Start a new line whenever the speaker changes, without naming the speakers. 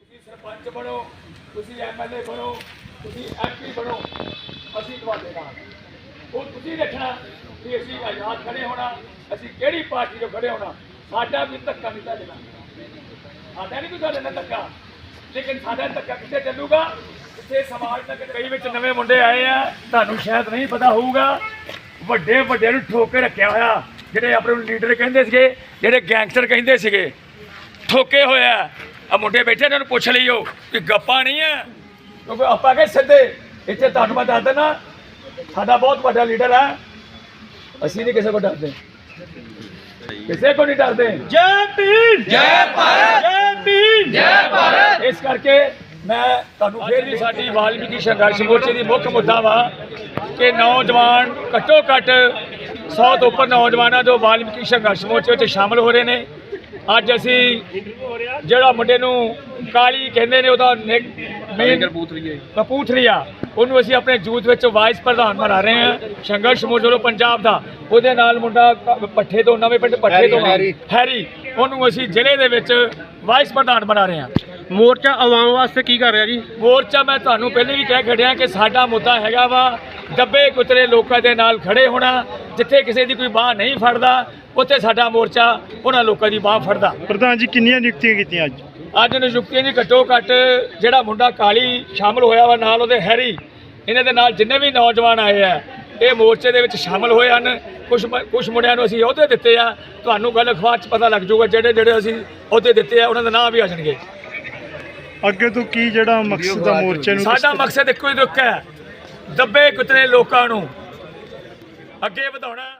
ਤੁਸੀਂ ਸਰਪੰਚ ਬਣੋ, ਤੁਸੀਂ ਐਮਐਲਏ ਬਣੋ, ਤੁਸੀਂ ਐਮਪੀ ਬਣੋ, ਅਸੀਂ ਤੁਹਾਡੇ ਨਾਲ ਉਹ ਤੁਸੀਂ ਦੇਖਣਾ ਕਿ ਅਸੀਂ ਆਜ਼ਾਦ ਖੜੇ ਹੋਣਾ, ਅਸੀਂ ਕਿਹੜੀ ਪਾਰਟੀ ਤੋਂ ਖੜੇ ਹੋਣਾ, ਸਾਡਾ ਵੀ ਧੱਕਾ ਨਹੀਂ ਤੁਹਾਡੇ ਸਾਡਾ ਨਹੀਂ ਕੋਈ ਤੁਹਾਡੇ ਨਾਲ ਧੱਕਾ, ਲੇਕਿਨ ਸਾਡਾ ਧੱਕਾ ਕਿੱਥੇ ਚੱਲੂਗਾ? ਕਿੱਥੇ ਸਮਾਜ ਤੱਕ ਕਈ ਵਿੱਚ ਨਵੇਂ ਮੁੰਡੇ ਆਏ ਆ, ਤੁਹਾਨੂੰ ਸ਼ਾਇਦ ਨਹੀਂ ਪਤਾ ਹੋਊਗਾ ਵੱਡੇ ਵੱਡਿਆਂ ਨੂੰ ਠੋਕ ਕੇ ਰੱਖਿਆ ਹੋਇਆ। ਜਿਹੜੇ ਆਪਣੇ ਨੂੰ ਲੀਡਰ ਕਹਿੰਦੇ ਸੀਗੇ ਜਿਹੜੇ ਗੈਂਗਸਟਰ ਕਹਿੰਦੇ ਸੀਗੇ ਠੋਕੇ ਹੋਇਆ ਆ। ਮੁੰਡੇ ਬੈਠੇ ਇਹਨਾਂ ਨੂੰ ਪੁੱਛ ਲਈਓ ਕਿ ਗੱਪਾਂ ਨਹੀਂ ਆ। ਕਿਉਂਕਿ ਆਪਾਂ ਕਹੇ ਸਿੱਧੇ? ਇੱਥੇ ਤੁਹਾਨੂੰ ਮੈਂ ਦੱਸ ਦਿੰਦਾ ਸਾਡਾ ਬਹੁਤ ਵੱਡਾ ਲੀਡਰ ਹੈ ਅਸੀਂ ਨਹੀਂ ਕਿਸੇ ਕੋ ਡਰਦੇ। ਕਿਸੇ ਕੋ ਨਹੀਂ ਡਰਦੇ। ਜੈ ਭੀਮ! ਜੈ ਭਾਰਤ! ਜੈ ਭੀਮ! ਜੈ ਭਾਰਤ! ਇਸ ਕਰਕੇ ਮੈਂ ਤੁਹਾਨੂੰ ਫੇਰ ਵੀ ਸਾਡੀ ਵਾਲਮੀਕੀ ਸੰਘਰਸ਼ ਮੋਰਚੇ ਦੀ ਮੁੱਖ ਮੁੱਦਾ ਵਾ ਕਿ ਨੌਜਵਾਨ ਘੱਟੋ ਘੱਟ 100 ਤੋਂ ਉੱਪਰ ਨੌਜਵਾਨਾਂ ਜੋ ਵਾਲਮੀਕੀ ਸੰਘਰਸ਼ ਮੋਰਚੇ ਵਿੱਚ ਸ਼ਾਮਲ ਹੋ ਰਹੇ ਨੇ। ਅੱਜ ਅਸੀਂ ਜਿਹੜਾ ਮੁੰਡੇ ਨੂੰ ਕਾਲੀ ਕਹਿੰਦੇ ਨੇ ਉਹਦਾ ਮੇਨ ਕਪੂਥਲੀਆ। ਉਹਨੂੰ ਅਸੀਂ ਆਪਣੇ ਜੂਥ ਵਿੱਚ ਵਾਈਸ ਪ੍ਰਧਾਨ ਬਣਾ ਰਹੇ ਹਾਂ। ਸੰਘਰਸ਼ ਮੋਰਚਾ ਪੰਜਾਬ ਦਾ। ਉਹਦੇ ਨਾਲ ਮੁੰਡਾ ਪੱਠੇ ਤੋਂ ਨਵੇਂ ਪਿੰਡ ਪੱਠੇ ਤੋਂ ਹੈਰੀ ਉਹਨੂੰ ਅਸੀਂ ਜ਼ਿਲ੍ਹੇ ਦੇ ਵਿੱਚ ਵਾਈਸ ਪ੍ਰਧਾਨ ਬਣਾ ਰਹੇ ਹਾਂ।
ਮੋਰਚਾ ਆਵਾਮ ਵਾਸਤੇ ਕੀ ਕਰ ਰਿਹਾ ਜੀ?
ਮੋਰਚਾ ਮੈਂ ਤੁਹਾਨੂੰ ਪਹਿਲੇ ਵੀ ਕਹਿ ਖੜਿਆ ਕਿ ਸਾਡਾ ਮੁੱਦਾ ਹੈਗਾ ਵਾ ਦੱਬੇ ਕੁਤਰੇ ਲੋਕਾਂ ਦੇ ਨਾਲ ਖੜੇ ਹੋਣਾ ਜਿੱਥੇ ਕਿਸੇ ਦੀ ਕੋਈ ਬਾਹ ਨਹੀਂ ਫੜਦਾ ਉੱਥੇ ਸਾਡਾ ਮੋਰਚਾ ਉਹਨਾਂ ਲੋਕਾਂ ਦੀ ਬਾਹ ਫੜਦਾ।
ਪ੍ਰਧਾਨ ਜੀ ਕਿੰਨੀਆਂ ਨਿਯੁਕਤੀਆਂ ਕੀਤੀਆਂ ਅੱਜ?
ਅੱਜ ਨਿਯੁਕਤੀਆਂ ਦੀ ਘੱਟੋ ਘੱਟ ਜਿਹੜਾ ਮੁੰਡਾ ਕਾਲੀ ਸ਼ਾਮਲ ਹੋਇਆ ਵਾ ਨਾਲ ਉਹਦੇ ਹੈਰੀ ਇਹਨਾਂ ਦੇ ਨਾਲ ਜਿੰਨੇ ਵੀ ਨੌਜਵਾਨ ਆਏ ਆ ਇਹ ਮੋਰਚੇ ਦੇ ਵਿੱਚ ਸ਼ਾਮਲ ਹੋਏ ਹਨ। ਕੁਝ ਕੁਝ ਮੁੰਡਿਆਂ ਨੂੰ ਅਸੀਂ ਅਹੁਦੇ ਦਿੱਤੇ ਆ। ਤੁਹਾਨੂੰ ਗੱਲ ਅਖਬਾਰ 'ਚ ਪਤਾ ਲੱਗ ਜਾਊਗਾ ਜਿਹੜੇ ਜਿਹੜੇ ਅਸੀਂ ਅਹੁਦੇ ਦਿੱਤੇ ਆ ਉਹਨਾਂ ਦਾ ਨਾਮ ਵੀ ਆ ਜਾਣਗੇ।
ਅੱਗੇ ਤੋਂ ਕੀ ਜਿਹੜਾ ਮਕਸਦ ਆ ਮੋਰਚੇ ਨੂੰ
ਸਾਡਾ ਮਕਸਦ ਇੱਕੋ ਹੀ ਦੁੱਖ ਹੈ। ਦੱਬੇ ਕੁਤਰੇ ਲੋਕਾਂ ਨੂੰ ਅੱਗੇ ਵਧਾਉਣਾ।